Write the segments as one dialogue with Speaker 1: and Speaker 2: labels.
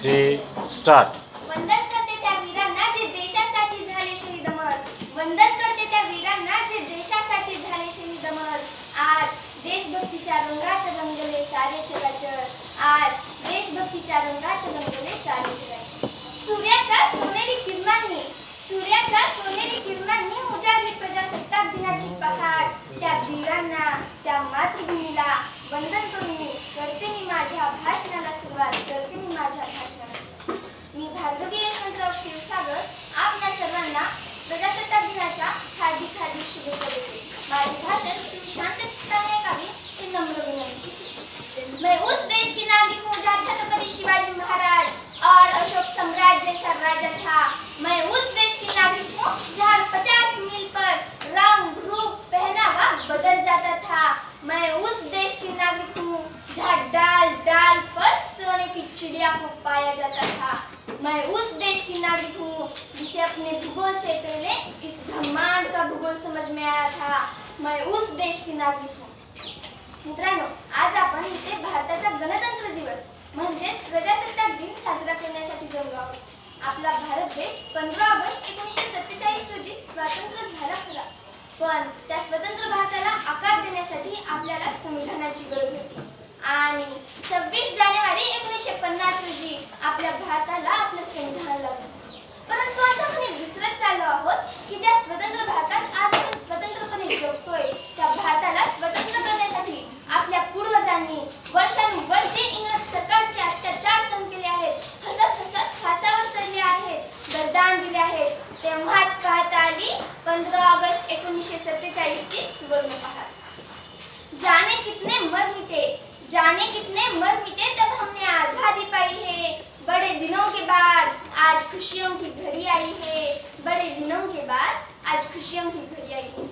Speaker 1: Three start
Speaker 2: वंदन करते त्या वीरांना जे देशासाठी झाले शहीद वंदन करते त्या वीरांना जे देशासाठी झाले शहीद आज देशभक्तीच्या रंगात रंगले सारे चराचर आज देशभक्तीच्या रंगात रंगले सारे चराचर सूर्याच्या सोनेरी किरणांनी सूर्याच्या सोनेरी किरणांनी उजाडली प्रजासत्ताक दिनाची पहाट. त्या वीरांना त्या मातृभूमीला वंदन करून करते मी माझ्या भाषणाला सुरुवात. करते मी माझ्या भाषणाला सुरुवात. मी भार्गवी यशवंतराव क्षीरसागर आपल्या सर्वांना प्रजासत्ताक दिनाच्या हार्दिक हार्दिक शुभेच्छा देते. माझे भाषण तुम्ही शांत चित्ताने ऐकावे ही नम्र विनंती. मैं उस देश की नागरिक हूँ हो, जहाँ छत्रपति शिवाजी महाराज. और अशोक सम्राट जैसा राजा था मैं उस देश की नागरिक हूँ जहाँ पचास मील पर रंग रूप पहनावा बदल जाता था मैं उस देश की नागरिक हूँ जहाँ डाल डाल पर सोने की चिड़िया को पाया जाता था मैं उस देश की नागरिक हूँ जिसे अपने भूगोल से पहले इस ब्रह्मांड का भूगोल समझ में आया था। मैं उस देश की नागरिक हूँ। मित्रांनो आज आपण इथे भारताचा गणतंत्र दिवस म्हणजेच प्रजासत्ताक दिन साजरा करण्यासाठी जमलो आहोत. आपला भारत देश पंधरा ऑगस्ट एकोणीसशे सत्तेचाळीस रोजी स्वातंत्र्य झाला खरा पण त्या स्वतंत्र भारताला आकार देण्यासाठी आपल्याला संविधानाची गरज होती. आणि सव्वीस जानेवारी एकोणीसशे पन्नास रोजी आपल्या भारताला आपलं संविधान लागलं परंतु आज आपण हे विसरत चाललो आहोत की ज्या स्वतंत्र भारतात आज आपण स्वतंत्रपणे जगतोय त्या भारताला स्वतंत्र करण्यासाठी आपल्या पूर्वजांनी वर्षानुवर्षे इंग्रज सरकारचे अत्याचार सहन केले आहेत हसत हसत फासावर चढले आहेत बलिदान दिले आहेत. तेव्हाच पाहता आली पंधरा ऑगस्ट एकोणीसशे सत्तेचाळीसची सुवर्ण पहाट. जाने कितने मर जाने कितने मर मिटे तब हमने आजादी पाई है। बड़े दिनों के बाद आज खुशियों की घड़ी आई है। बड़े दिनों के बाद आज खुशियों की घड़ी आई है।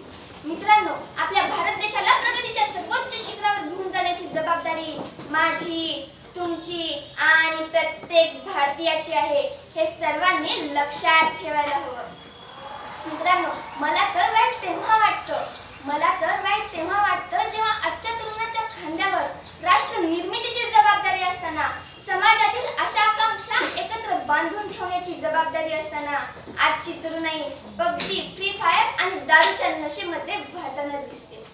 Speaker 2: मित्रांनो आपल्या भारत देशाला प्रगतीच्या सर्वोच्च शिखरावर घेऊन जाण्याची जबाबदारी माझी तुमची आणि प्रत्येक भारतीयाची आहे. हे सर्वांनी लक्षात ठेवायला हवं. मित्रांनो मला तर वाईट तेव्हा वाटतं. मला तर वाईट तेव्हा वाटतं जेव्हा आजच्या तरुणाच्या खांद्यावर राष्ट्र निर्मितीची जबाबदारी असताना समाजातील अशा आकांक्षा एकत्र बांधून ठेवण्याची जबाबदारी असताना आजची तरुणाई पबजी फ्री फायर आणि दारूच्या नशेमध्ये वाहताना दिसते.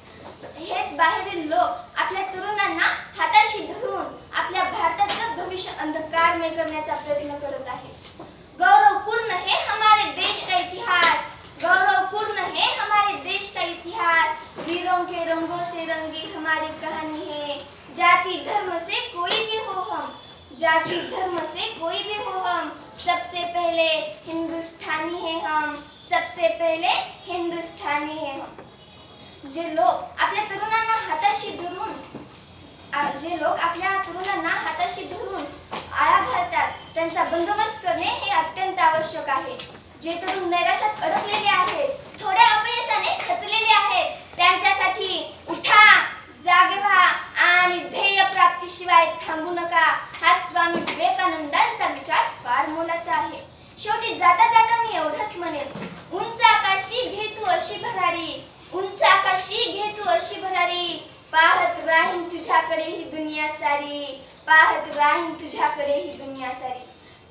Speaker 2: हेच बाहेरील लोक आपल्या तरुणांना हाताशी धरून आपल्या भारताचं भविष्य अंधकारमय करण्याचा प्रयत्न करत आहेत गौरवपूर्ण है हमारे देश का इतिहास गौरवपूर्ण है हमारे देश का इतिहास वीरों के रंगों से रंगी हमारी कहानी है। जाति धर्म से कोई भी हो हम जाति धर्म से कोई भी हो हम सबसे पहले हिंदुस्तानी है हम सबसे पहले हिंदुस्तानी है हम। जे लोक आपल्या तरुणांना हाताशी धरून जे लोक आपल्या तरुणांना हाताशी धरून आळा घालतात त्यांचा बंदोबस्त करणे हे अत्यंत आवश्यक आहे. जे तरुण नैराश्यात अडकलेले आहेत थोड्या अपयशाने खचलेले आहेत त्यांच्यासाठी उठा जागे व्हा आणि ध्येय प्राप्तीशिवाय थांबू नका हा स्वामी विवेकानंदांचा विचार फार मोलाचा आहे शेवटी जाता जाता मी एवढंच म्हणेन. उंच आकाशी घे तू अशी भरारी. उंच आकाशी घे तू अशी भरारी. पाहत राहीन तुझ्याकडे ही दुनिया सारी. पाहत राहीन तुझ्याकडे ही दुनिया सारी.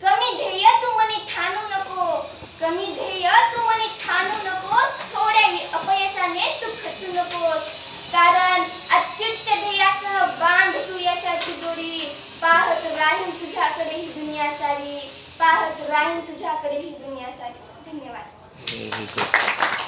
Speaker 2: कमी ध्येय तू मनी ठाणू नको. कमी ध्येय तू मनी ठाणू नको. थोड्याही अपयशाने तू खचू नकोस कारण अत्युच्च ध्येयासह बांध तू यशाची दोरी पाहत राहीन तुझ्याकडे ही दुनिया सारी. पाहत राहीन तुझ्याकडे ही दुनिया सारी धन्यवाद